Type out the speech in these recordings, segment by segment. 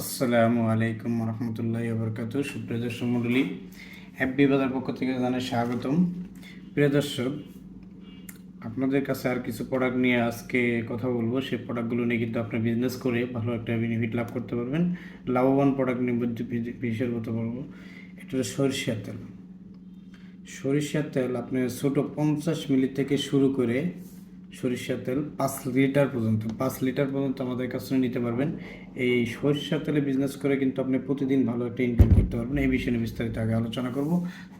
আসসালামু আলাইকুম রহমতুল্লাহ বরকাত সুপ্রিয় দর্শক মণ্ডলী হ্যাপি বাজার পক্ষ থেকে জানাই স্বাগতম। প্রিয় দর্শক, আপনাদের কাছে আর কিছু প্রোডাক্ট নিয়ে আজকে কথা বলব। সেই প্রোডাক্টগুলো নিয়ে কিন্তু আপনি বিজনেস করে ভালো একটা বেনিফিট লাভ করতে পারবেন। লাভবান প্রোডাক্ট নিয়ে বি- বিশেষের কথা বলব। এটা হলো সরিষার তেল। সরিষার তেল আপনি ছোটো পঞ্চাশ মিলি থেকে শুরু করে সরিষার তেল পাঁচ লিটার পর্যন্ত, পাঁচ লিটার পর্যন্ত আমাদের কাছে নিতে পারবেন। এই সরিষার তেলে বিজনেস করে কিন্তু আপনি প্রতিদিন ভালো একটা ইনকাম করতে পারবেন। এই বিষয়ে বিস্তারিত আগে আলোচনা করব।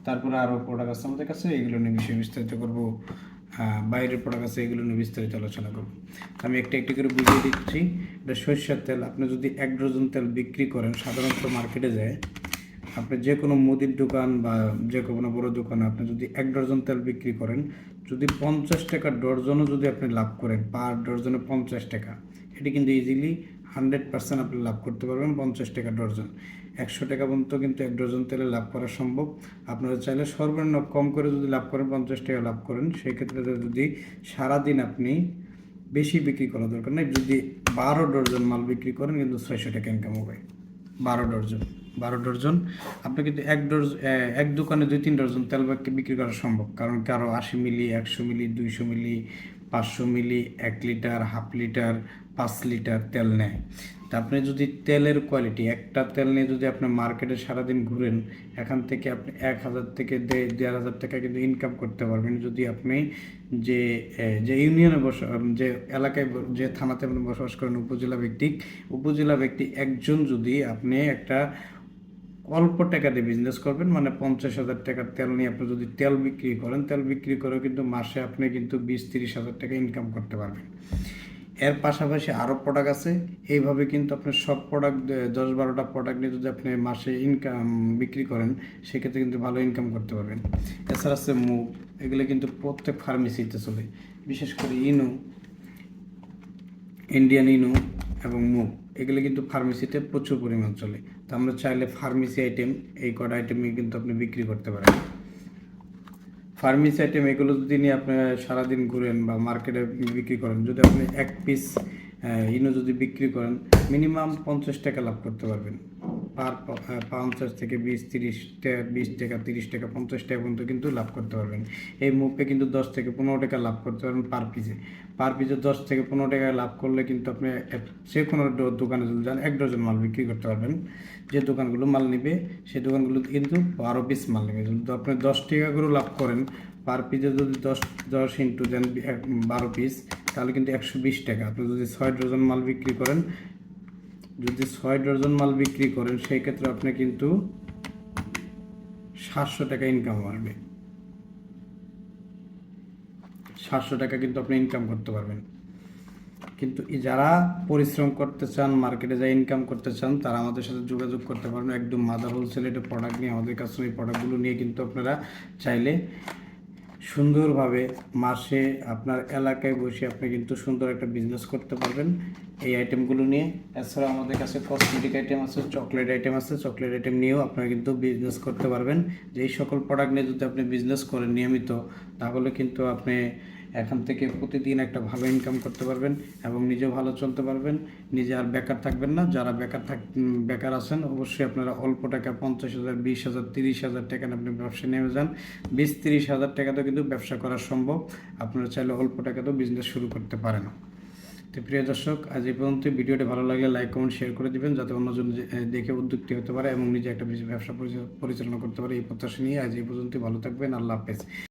তারপরে আরও প্রোডাক্ট আছে আমাদের কাছে, এগুলো নিয়ে বিষয়ে বিস্তারিত করব। বাইরের প্রোডাক্ট আছে, এগুলো নিয়ে বিস্তারিত আলোচনা করব। আমি একটা একটি করে বুঝিয়ে দিচ্ছি। এটা সরিষার তেল, আপনি যদি এক ডজন তেল বিক্রি করেন, সাধারণত মার্কেটে যায়, আপনি যে কোনো মুদির দোকান বা যে কোনো বড় দোকানে আপনি যদি এক ডজন তেল বিক্রি করেন যদি পঞ্চাশ টাকা ডর্জনও যদি আপনি লাভ করেন, পার ডর্জনে পঞ্চাশ টাকা, এটি কিন্তু ইজিলি হান্ড্রেড পার্সেন্ট আপনি লাভ করতে পারবেন পঞ্চাশ টাকা ডর্জন। একশো টাকা পর্যন্ত কিন্তু এক ডজন তেলে লাভ করা সম্ভব। আপনারা চাইলে সর্বনিম্ন কম করে যদি লাভ করেন, পঞ্চাশ টাকা লাভ করেন, সেই ক্ষেত্রে যদি সারাদিন আপনি বেশি বিক্রি করা দরকার নেই। যদি বারো ডর্জন মাল বিক্রি করেন, কিন্তু ছয়শো টাকা ইনকাম হবে। বারো ডর্জন। বারো ডর্জন আপনি কিন্তু এক ডর্জন এক দোকানে দুই, তিন ডর্জন তেল বাকি বিক্রি করা সম্ভব? কারণ কারও আশি মিলি, একশো মিলি, দুইশো মিলি, পাঁচশো মিলি, এক লিটার, হাফ লিটার, পাঁচ লিটার তেল নেয়। তা আপনি যদি তেলের কোয়ালিটি একটা তেল নিয়ে যদি আপনি মার্কেটে সারাদিন ঘুরেন, এখান থেকে আপনি এক হাজার থেকে দেড় হাজার টাকা কিন্তু ইনকাম করতে পারবেন। যদি আপনি যে যে ইউনিয়নে বস, যে এলাকায় যে থানাতে আপনি বসবাস করেন, উপজেলা ব্যক্তিক উপজেলা ব্যক্তি একজন যদি আপনি একটা অল্প টাকা দিয়ে বিজনেস করবেন মানে পঞ্চাশ হাজার টাকার তেল নিয়ে আপনি যদি তেল বিক্রি করেন, তেল বিক্রি করে কিন্তু মাসে আপনি কিন্তু বিশ তিরিশ হাজার টাকা ইনকাম করতে পারবেন। এর পাশাপাশি আরও প্রোডাক্ট আছে, এইভাবে কিন্তু আপনি সব প্রোডাক্ট দশ বারোটা প্রোডাক্ট নিয়ে যদি আপনি মাসে ইনকাম বিক্রি করেন, সেক্ষেত্রে কিন্তু ভালো ইনকাম করতে পারবেন। এছাড়া আছে মুগ, এগুলো কিন্তু প্রত্যেক ফার্মেসিতে চলে। বিশেষ করে ইনু ইন্ডিয়ান ইনু এবং মুগ। এগুলো কিন্তু ফার্মেসিতে প্রচুর পরিমাণ চলে। তো আমরা চাইলে ফার্মেসি আইটেম এই কটা আইটেমই কিন্তু আপনি বিক্রি করতে পারেন। ফার্মেসি আইটেম এগুলো যদি নিয়ে আপনি সারাদিন ঘুরেন বা মার্কেটে বিক্রি করেন, যদি আপনি এক পিস ইনো যদি বিক্রি করেন মিনিমাম পঞ্চাশ টাকা লাভ করতে পারবেন। পার প- আহ, পঞ্চাশ থেকে বিশ তিরিশ টাকা বিশ টাকা তিরিশ টাকা পঞ্চাশ টাকা পর্যন্ত কিন্তু লাভ করতে পারবেন। এই মুখে কিন্তু দশ থেকে পনেরো টাকা লাভ করতে পারবেন পার পিসে পার পিসে দশ থেকে পনেরো টাকা লাভ করলে কিন্তু আপনি যে কোনো দোকানে যদি যান এক ডজন মাল বিক্রি করতে পারবেন। যে দোকানগুলো মাল নেবে সেই দোকানগুলো কিন্তু বারো পিস মাল নেবে। যদি আপনি দশ টাকা করে লাভ করেন পার পিসে যদি দশ দশ ইন্টু দেন বারো পিস তাহলে কিন্তু একশো বিশ টাকা। আপনি যদি ছয় ডজন মাল বিক্রি করেন যদি ছয় ডজন মাল বিক্রি করেন, সেই ক্ষেত্রে আপনি কিন্তু সাতশো টাকা ইনকাম আসবে সাতশো টাকা কিন্তু আপনি ইনকাম করতে পারবেন। কিন্তু যারা পরিশ্রম করতে চান মার্কেটে যা ইনকাম করতে চান, তারা আমাদের সাথে যোগাযোগ করতে পারবেন। একদম মাদার হোলসেল এটা প্রোডাক্ট নিয়ে, আমাদের কাছে এই প্রোডাক্টগুলো নিয়ে কিন্তু আপনারা চাইলে সুন্দরভাবে মাসে আপনার এলাকায় বসে আপনি কিন্তু সুন্দর একটা বিজনেস করতে পারবেন। এই আইটেমগুলো নিয়ে। এছাড়া আমাদের কাছে কসমেটিক আইটেম আছে চকলেট আইটেম আছে। চকলেট আইটেম নিয়েও আপনারা কিন্তু বিজনেস করতে পারবেন। যেই সকল প্রোডাক্ট নিয়ে যদি আপনি বিজনেস করেন নিয়মিত, তাহলে কিন্তু আপনি এখান থেকে প্রতিদিন একটা ভালো ইনকাম করতে পারবেন এবং নিজেও ভালো চলতে পারবেন। নিজে আর বেকার থাকবেন না। যারা বেকার থাক বেকার আছেন, অবশ্যই আপনারা অল্প টাকা পঞ্চাশ হাজার, বিশ হাজার, তিরিশ হাজার টাকা আপনি ব্যবসা নেমে যান। বিশ তিরিশ হাজার টাকাতেও কিন্তু ব্যবসা করা সম্ভব। আপনারা চাইলে অল্প টাকাতেও বিজনেস শুরু করতে পারেন। তো প্রিয় দর্শক, আজ এই পর্যন্ত। ভিডিওটি ভালো লাগলে লাইক কমেন্ট শেয়ার করে দিবেন যাতে অন্যজন দেখে উদ্যুক্তি হতে পারে এবং নিজে একটা ব্যবসা পরিচালনা করতে পারে এই প্রত্যাশা নিয়ে। আজ এই পর্যন্ত ভালো থাকবেন। আল্লাহ হাফেজ।